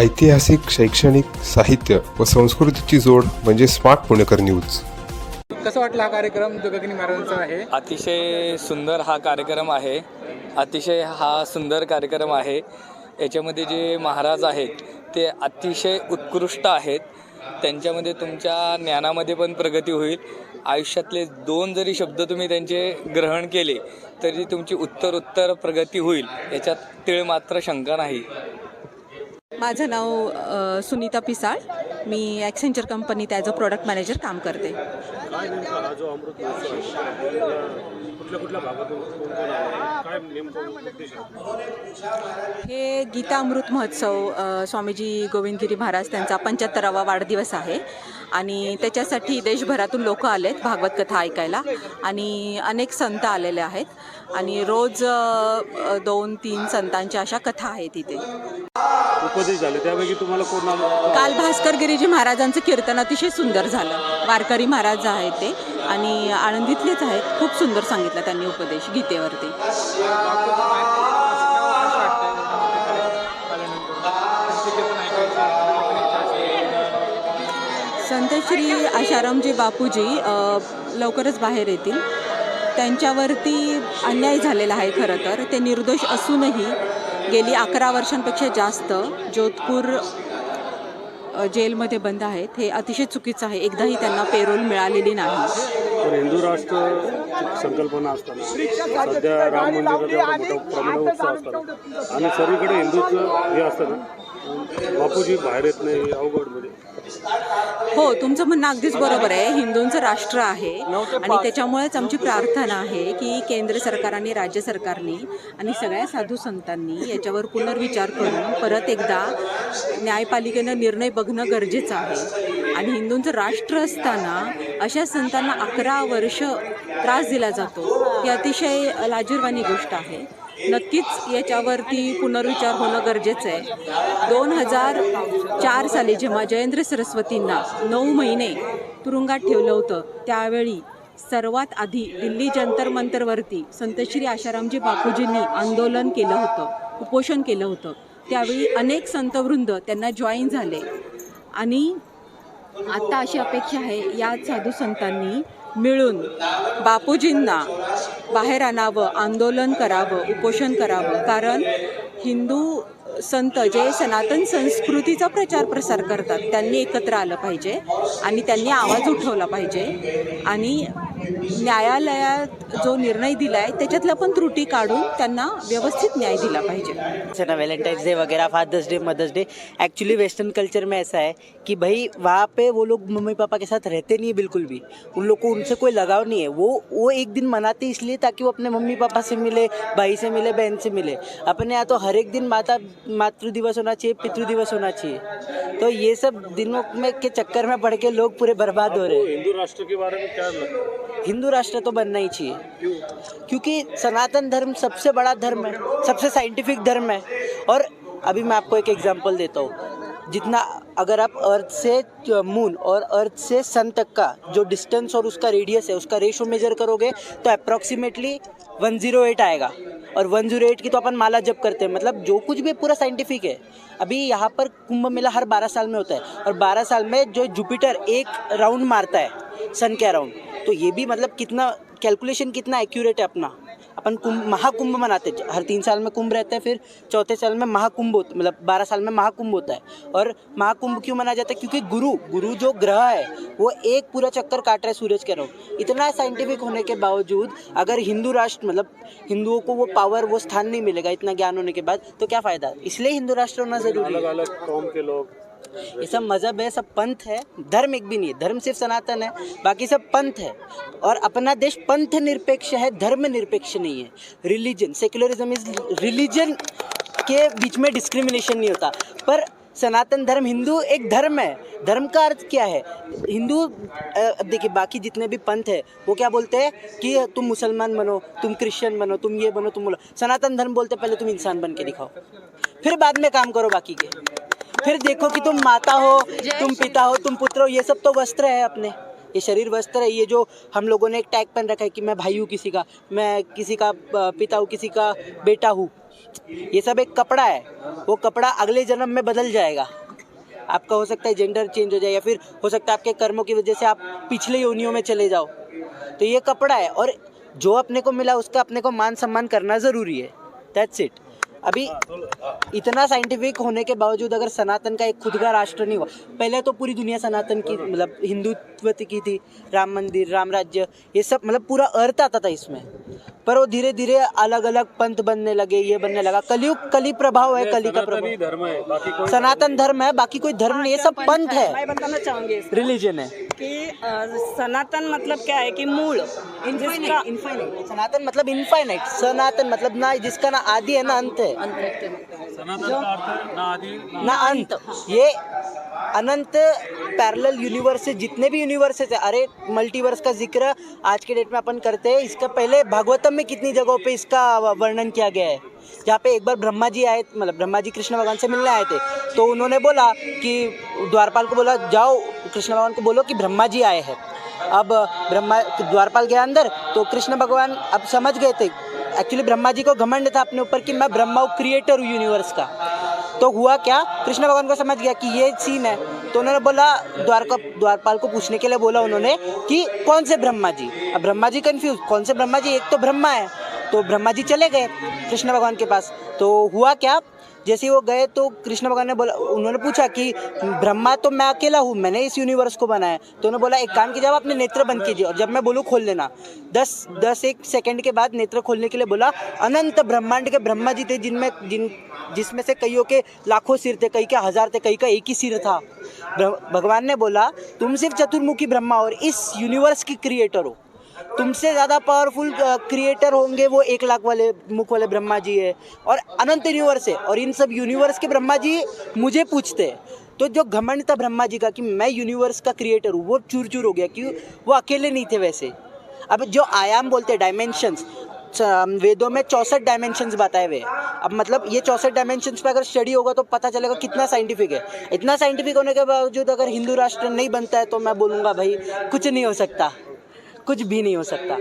ऐतिहासिक शैक्षणिक साहित्य व संस्कृतीची जोड म्हणजे स्मार्ट पुणेकर न्यूज. कसं वाटलं हा कार्यक्रम जो गगनी महाराजांचा आहे? अतिशय सुंदर हा कार्यक्रम आहे. अतिशय हा सुंदर कार्यक्रम आहे. याच्यामध्ये जे महाराज आहेत ते अतिशय उत्कृष्ट आहेत. त्यांच्यामध्ये तुमच्या ज्ञानामध्ये पण प्रगती होईल. आयुष्यातले दोन जरी शब्द तुम्ही त्यांचे ग्रहण केले तरी तुमची उत्तर उत्तर प्रगती होईल. याच्यात तीळ मात्र शंका नाही. माझं नाव सुनीता पिसाळ. मी ॲक्सेंचर कंपनीत ॲज अ प्रोडक्ट मॅनेजर काम करते. हे गीता अमृत महोत्सव स्वामीजी गोविंदगिरी महाराज त्यांचा पंच्याहत्तरावा वाढदिवस आहे. आणि त्याच्यासाठी देशभरातून लोक आलेत भागवत कथा ऐकायला. आणि अनेक संत आलेले आहेत. आणि रोज दोन तीन संतांच्या अशा कथा आहेत इथे. उपदेश झाले. त्यापैकी तुम्हाला कोण काल भास्कर गिरीजी महाराजांचं कीर्तन अतिशय सुंदर झालं. वारकरी महाराज आहेत ते. आणि आळंदीतलेच आहेत. खूप सुंदर सांगितलं त्यांनी उपदेश गीतेवरती. संत श्री आशारामजी बापूजी लवकरच बाहेर येतील. त्यांच्यावरती अन्याय झालेला आहे खरं तर. ते निर्दोष असूनही गेली अकरा वर्षांपेक्षा जास्त जोधपूर जेलमध्ये बंद आहेत. हे अतिशय चुकीचं आहे. एकदाही त्यांना पेरोल मिळालेली नाही. पण हिंदू राष्ट्र संकल्पना असताना सध्या राम मंदिराचा मोठा प्रमाण उत्सव असताना आणि सर्वीकडे हिंदूचं हे असतं ना बापूजी बाहेर येत नाही अवघड म्हणजे. हो तुमचं म्हणणं अगदीच बरोबर आहे. हिंदूंचं राष्ट्र आहे. आणि त्याच्यामुळेच आमची प्रार्थना आहे की केंद्र सरकारने राज्य सरकारने आणि सगळ्या साधू संतांनी याच्यावर पुनर्विचार करून परत एकदा न्यायपालिकेनं निर्णय बघणं गरजेचं आहे. आणि हिंदूंचं राष्ट्र असताना अशा संतांना अकरा वर्ष त्रास दिला जातो. ही अतिशय लाजीरवाणी गोष्ट आहे. नक्कीच याच्यावरती पुनर्विचार होणं गरजेचं आहे. दोन हजार चार साली जेव्हा जयेंद्र सरस्वतींना नऊ महिने तुरुंगात ठेवलं होतं त्यावेळी सर्वात आधी दिल्ली जंतर मंतरवरती संत श्री आशारामजी बापूजींनी आंदोलन केलं होतं उपोषण केलं होतं. त्यावेळी अनेक संतवृंद त्यांना जॉईन झाले. आणि आता अशी अपेक्षा आहे या साधू संतांनी मिळून बापूजींना बाहेर आणावं आंदोलन करावं उपोषण करावं. कारण हिंदू संत जे सनातन संस्कृतीचा प्रचार प्रसार करतात त्यांनी एकत्र आलं पाहिजे आणि त्यांनी आवाज उठवला पाहिजे. आणि न्यायालयात जो निर्णय दिला आहे त्याच्यातल्या पण त्रुटी काढून त्यांना व्यवस्थित न्याय दिला पाहिजे. जैसे ना वैलेंटाइंस डे वगैरह father's day mother's day actually western culture में ऐसा है कि भाई वहाँ पे वो लोग मम्मी पापा के साथ रहते नहीं है बिल्कुल भी। उन लोग को उनसे कोई लगाव नहीं है। वो वो एक दिन मनाते इसलिए ताकि वो अपने मम्मी पापा से मिले भाई से मिले बहन से मिले। अपने यहाँ तो हर एक दिन माता मातृ दिवस होना चाहिए पितृ दिवस होना चाहिए। तो ये सब दिनों में के चक्कर में पड़ के लोग पूरे बर्बाद हो रहे हैं। हिंदू राष्ट्र के बारे में क्या लगता है? हिंदू राष्ट्र तो बनना ही चाहिए। क्योंकि सनातन धर्म सबसे बड़ा धर्म है, सबसे साइंटिफिक धर्म है। और अभी मैं आपको एक एग्जांपल देता हूँ। जितना अगर आप अर्थ से मून और अर्थ से सन तक का जो डिस्टेंस और उसका रेडियस है, उसका रेशो मेजर करोगे तो अप्रॉक्सीमेटली 108 आएगा। और 108 की तो अपन माला जब करते हैं। मतलब जो कुछ भी पूरा साइंटिफिक है। अभी यहाँ पर कुंभ मेला हर 12 साल में होता है। और 12 साल में जो जुपिटर एक राउंड मारता है सन के अराउंड तो ये भी मतलब कितना कैलकुलेशन कितना एक्यूरेट है अपना? अपन कुंभ, महाकुंभ मनाते हैं। हर तीन साल में कुंभ रहता है, फिर चौथे साल में महाकुंभ होता मतलब बारह साल में महाकुंभ होता है। और महाकुंभ क्यों मनाया जाता है? क्योंकि गुरु गुरु जो ग्रह है, वो एक पूरा चक्कर काट रहा है सूरज के अराउंड। इतना साइंटिफिक होने के बावजूद, अगर हिंदू राष्ट्र मतलब हिंदुओं को वो पावर वो स्थान नहीं मिलेगा, इतना ज्ञान होने के बाद तो क्या फ़ायदा? इसलिए हिंदू राष्ट्र होना ज़रूरी अलग है। अलग कौम के लोग ये सब मज़हब है, सब पंथ है। धर्म एक भी नहीं है, धर्म सिर्फ़ सनातन है, बाकी सब पंथ है। और अपना देश पंथ निरपेक्ष है, धर्म निरपेक्ष नहीं है। रिलीजन सेक्युलरिज्म इज़ रिलीजन के बीच में डिस्क्रिमिनेशन नहीं होता। पर सनातन धर्म, हिंदू एक धर्म है। धर्म का अर्थ क्या है? हिंदू देखिए, बाकी जितने भी पंथ है, वो क्या बोलते हैं कि तुम मुसलमान बनो, तुम क्रिश्चियन बनो, तुम ये बनो, तुम बोलो सनातन धर्म बोलते पहले तुम इंसान बन के दिखाओ। फिर बाद में काम करो बाकी के। फिर देखो कि तुम माता हो तुम पिता हो तुम पुत्र हो ये सब तो वस्त्र है अपने। ये शरीर वस्त्र है ये जो हम लोगों ने एक टैग पहन रखा है कि मैं भाई हूँ किसी का मैं किसी का पिता हूँ किसी का बेटा हूँ। ये सब एक कपड़ा है वो कपड़ा अगले जन्म में बदल जाएगा। आपका हो सकता है जेंडर चेंज हो जाए या फिर हो सकता है आपके कर्मों की वजह से आप पिछले योनियों में चले जाओ। तो ये कपड़ा है और जो अपने को मिला उसका अपने को मान सम्मान करना ज़रूरी है। दैट्स इट अभी इतना साइंटिफिक होने के बावजूद अगर सनातन का एक खुद का राष्ट्र नहीं हुआ पहले तो पूरी दुनिया सनातन की मतलब हिंदुत्व की थी राम मंदिर राम राज्य ये सब मतलब पूरा अर्थ आता था इसमें। पर वो धीरे धीरे अलग अलग पंथ बनने लगे ये बनने लगा। कलयुग कली प्रभाव है कली का प्रभाव। धर्म है बाकी सनातन धर्म है बाकी कोई धर्म नहीं है सब पंथ मैं है बताना चाहूँगी रिलीजन है। कि सनातन मतलब क्या है कि मूल जिसका सनातन मतलब इनफाइनाइट सनातन मतलब ना जिसका ना आदि है ना अंत है। ना ना अंत। ये अनंत पैरेलल यूनिवर्स जितने भी यूनिवर्सेस है। अरे, मल्टीवर्स का ज़िक्र आज के डेट में अपन करते हैं। इसका पहले भागवतम में कितनी जगहों पे इसका वर्णन किया गया है? जहाँ पे एक बार ब्रह्मा जी आए मतलब ब्रह्मा जी कृष्ण भगवान से मिलने आए थे। तो उन्होंने बोला कि, द्वारपाल को बोला, जाओ, कृष्ण भगवान को बोलो कि ब्रह्मा जी आए हैं। अब ब्रह्मा, द्वारपाल गया अंदर तो कृष्ण भगवान अब समझ गए थे एक्चुअली ब्रह्मा जी को घमंड था अपने ऊपर कि मैं ब्रह्मा हूँ क्रिएटर हूँ यूनिवर्स का। तो हुआ क्या? कृष्ण भगवान को समझ गया कि ये सीन है। तो उन्होंने बोला, द्वारका द्वारपाल को पूछने के लिए बोला उन्होंने कि कौन से ब्रह्मा जी अब ब्रह्मा जी कन्फ्यूज़ कौन से ब्रह्मा जी एक तो ब्रह्मा है। तो ब्रह्मा जी चले गए कृष्ण भगवान के पास। तो हुआ क्या? जैसे वो गए तो कृष्ण भगवान ने बोला, उन्होंने पूछा कि, ब्रह्मा तो मैं अकेला हूँ, मैंने इस यूनिवर्स को बनाया। तो उन्होंने बोला, एक काम कीजिए, आप अपने नेत्र बंद कीजिए, और जब मैं बोलूँ, खोल लेना। दस दस एक सेकंड के बाद नेत्र खोलने के लिए बोला, अनंत ब्रह्मांड के ब्रह्मा जी थे, जिनमें, जिन, जिसमें से कईयों के लाखों सिर थे, कई के हज़ार थे, कई का एक ही सिर था। भगवान ने बोला, तुम सिर्फ़ चतुर्मुखी ब्रह्मा और इस यूनिवर्स की क्रिएटर हो। तुमसे ज़्यादा पावरफुल क्रिएटर होंगे वो एक लाख वाले, मुख वाले ब्रह्मा जी है। और अनंत यूनिवर्स है। और इन सब यूनिवर्स के ब्रह्मा जी मुझे पूछते हैं। तो जो घमंड था ब्रह्मा जी का कि मैं यूनिवर्स का क्रिएटर हूँ, वो चूर चूर हो गया क्यों वो अकेले नहीं थे वैसे। अब जो आयाम बोलते हैं डायमेंशंस वेदों में चौंसठ डायमेंशंस बताए हुए अब मतलब ये चौसठ डायमेंशंस पे अगर स्टडी होगा तो पता चलेगा कितना साइंटिफिक है। इतना साइंटिफिक होने के बावजूद अगर हिंदू राष्ट्र नहीं बनता है तो मैं बोलूँगा, भाई, कुछ नहीं हो सकता। कुछ भी नहीं हो सकता।